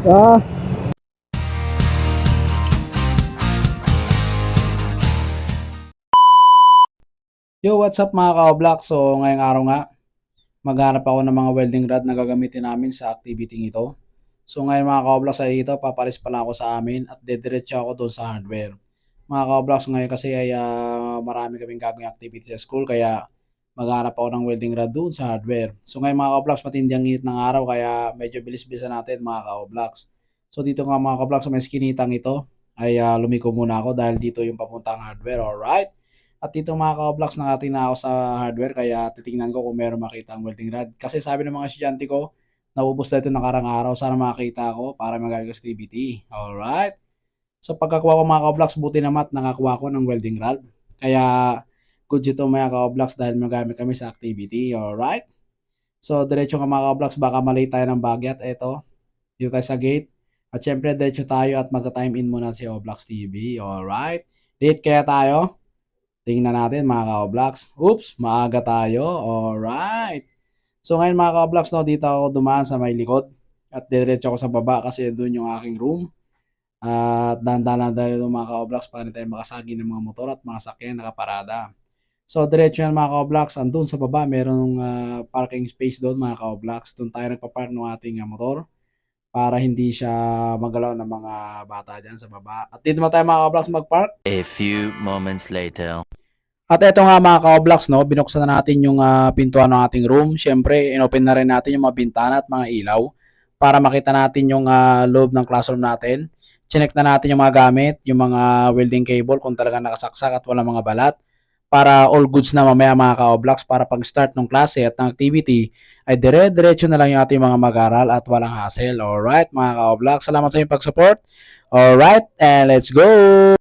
Ah. Yo, what's up mga ka-block? So, ngayong araw nga, maghanap ako ng mga welding rod na gagamitin namin sa activity ito. So, ngayon mga ka-block sa ito, papalis pala ako sa amin at dediretso ako doon sa hardware. Mga ka-blocks ngayon kasi ay ah, marami kaming gagawing activity sa school kaya maghanap ako ng welding rod doon sa hardware. So, ngayon mga ka-blocks, matindi ang init ng araw kaya medyo bilis-bilisan natin mga ka-blocks. So, dito nga mga ka-blocks sa may skinitang ito ay ah, lumiko muna ako dahil dito yung papuntang hardware. Alright? At dito mga ka-vlogs nakatingin na ako sa hardware kaya titingnan ko kung meron makita ang welding rod. Kasi sabi ng mga estudyante ko, naubos na ito nakarang araw. Sana makita ko para magaling sa TBT. Alright? So pagkakuha ko mga ka-vlogs, buti naman nakakuha ko ng welding rod. Kaya good ito mga ka-vlogs dahil magamit kami sa activity. Alright? So diretso ka mga ka-vlogs, baka mali tayo ng bagyat. Ito, dito tayo sa gate. At syempre diretso tayo at magta-time in muna si Oblox TV. Alright? Late kaya tayo? Tingnan natin mga ka-blocks. Oops, maaga tayo. Alright. So ngayon mga ka-blocks, no, dito ako dumaan sa may likod. At diretso ako sa baba kasi doon yung aking room. At dahan-dahan dahil yung mga ka-blocks para tayo makasagi ng mga motor at mga sakyan nakaparada. So diretso yan mga ka-blocks. Andun sa baba, merong ah, parking space doon mga ka-blocks. Doon tayo nagpapark ng ating ah, motor para hindi siya magalaw ng mga bata dyan sa baba. At dito naman tayo mga ka-blocks mag-park. A few moments later. At eto nga mga ka-blocks, no, binuksan na natin yung ah, pintuan ng ating room. Siyempre, inopen na rin natin yung mga bintana at mga ilaw para makita natin yung ah, loob ng classroom natin. Chinek na natin yung mga gamit, yung mga welding cable kung talagang nakasaksak at walang mga balat para all goods na mamaya mga ka-blocks para pag-start ng klase at ng activity ay dire-diretso na lang yung ating mga mag-aral at walang hassle. Alright mga ka-blocks, salamat sa inyong pag-support. Alright, and let's go!